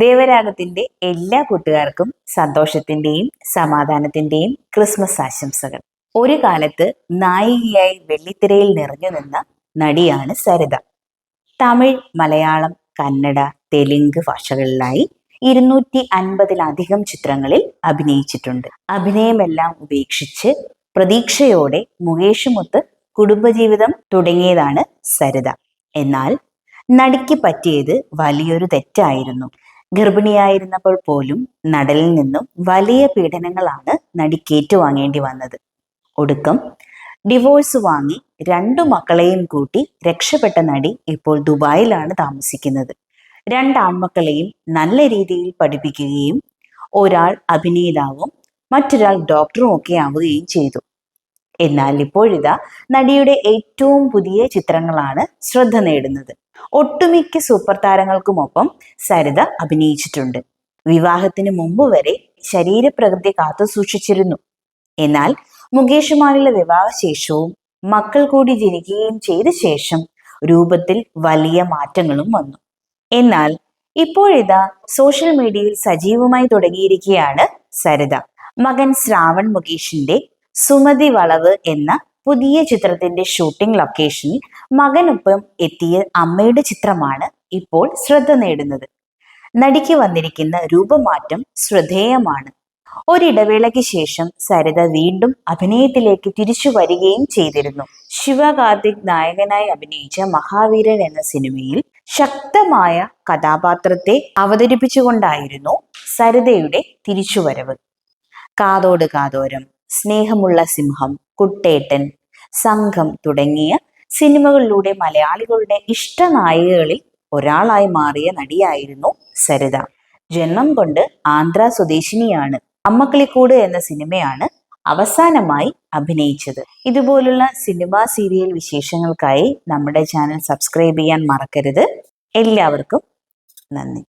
ദേവരാഗത്തിന്റെ എല്ലാ കൂട്ടുകാർക്കും സന്തോഷത്തിന്റെയും സമാധാനത്തിന്റെയും ക്രിസ്മസ് ആശംസകൾ. ഒരു കാലത്ത് നായികയായി വെള്ളിത്തിരയിൽ നിറഞ്ഞു നിന്ന നടിയാണ് സരിത. തമിഴ് മലയാളം കന്നഡ തെലുങ്ക് ഭാഷകളിലായി ഇരുന്നൂറ്റി അൻപതിലധികം ചിത്രങ്ങളിൽ അഭിനയിച്ചിട്ടുണ്ട്. അഭിനയമെല്ലാം ഉപേക്ഷിച്ച് പ്രതീക്ഷയോടെ മുകേഷുമൊത്ത് കുടുംബജീവിതം തുടങ്ങിയതാണ് സരിത. എന്നാൽ നടിക്ക് പറ്റിയത് വലിയൊരു തെറ്റായിരുന്നു. ഗർഭിണിയായിരുന്നപ്പോൾ പോലും നടലിൽ നിന്നും വലിയ പീഡനങ്ങളാണ് നടിക്ക് ഏറ്റുവാങ്ങേണ്ടി വന്നത്. ഒടുക്കം ഡിവോഴ്സ് വാങ്ങി രണ്ടു മക്കളെയും കൂട്ടി രക്ഷപ്പെട്ട നടി ഇപ്പോൾ ദുബായിലാണ് താമസിക്കുന്നത്. രണ്ട് ആൺമക്കളെയും നല്ല രീതിയിൽ പഠിപ്പിക്കുകയും ഒരാൾ അഭിനേതാവും മറ്റൊരാൾ ഡോക്ടറും ഒക്കെ ആവുകയും ചെയ്തു. എന്നാൽ ഇപ്പോഴിതാ നടിയുടെ ഏറ്റവും പുതിയ ചിത്രങ്ങളാണ് ശ്രദ്ധ നേടുന്നത്. ഒട്ടുമിക്ക സൂപ്പർ താരങ്ങൾക്കുമൊപ്പം സരിത അഭിനയിച്ചിട്ടുണ്ട്. വിവാഹത്തിന് മുമ്പ് വരെ ശരീരപ്രകൃതി കാത്തു സൂക്ഷിച്ചിരുന്നു. എന്നാൽ മുകേഷുമായുള്ള വിവാഹശേഷവും മക്കൾ കൂടി ജനിക്കുകയും ചെയ്ത ശേഷം രൂപത്തിൽ വലിയ മാറ്റങ്ങളും വന്നു. എന്നാൽ ഇപ്പോഴിതാ സോഷ്യൽ മീഡിയയിൽ സജീവമായി തുടങ്ങിയിരിക്കുകയാണ് സരിത. മകൻ ശ്രാവൺ മുകേഷിന്റെ സുമതി വളവ് എന്ന പുതിയ ചിത്രത്തിന്റെ ഷൂട്ടിംഗ് ലൊക്കേഷനിൽ മകനൊപ്പം എത്തിയ അമ്മയുടെ ചിത്രമാണ് ഇപ്പോൾ ശ്രദ്ധ നേടുന്നത്. നടിക്ക് വന്നിരിക്കുന്ന രൂപമാറ്റം ശ്രദ്ധേയമാണ്. ഒരിടവേളയ്ക്ക് ശേഷം സരിത വീണ്ടും അഭിനയത്തിലേക്ക് തിരിച്ചു വരികയും ചെയ്തിരുന്നു. ശിവകാർത്തിക് നായകനായി അഭിനയിച്ച മഹാവീരൻ എന്ന സിനിമയിൽ ശക്തമായ കഥാപാത്രത്തെ അവതരിപ്പിച്ചുകൊണ്ടായിരുന്നു സരിതയുടെ തിരിച്ചുവരവ്. കാതോട് കാതോരം. സ്നേഹമുള്ള സിംഹം കുട്ടേട്ടൻ സംഘം തുടങ്ങിയ സിനിമകളിലൂടെ മലയാളികളുടെ ഇഷ്ട നായികകളിൽ ഒരാളായി മാറിയ നടിയായിരുന്നു സരിത. ജന്മം കൊണ്ട് ആന്ധ്ര സ്വദേശിനിയാണ്. അമ്മക്കിളിക്കൂട് എന്ന സിനിമയാണ് അവസാനമായി അഭിനയിച്ചത്. ഇതുപോലുള്ള സിനിമ സീരിയൽ വിശേഷങ്ങൾക്കായി നമ്മുടെ ചാനൽ സബ്സ്ക്രൈബ് ചെയ്യാൻ മറക്കരുത്. എല്ലാവർക്കും നന്ദി.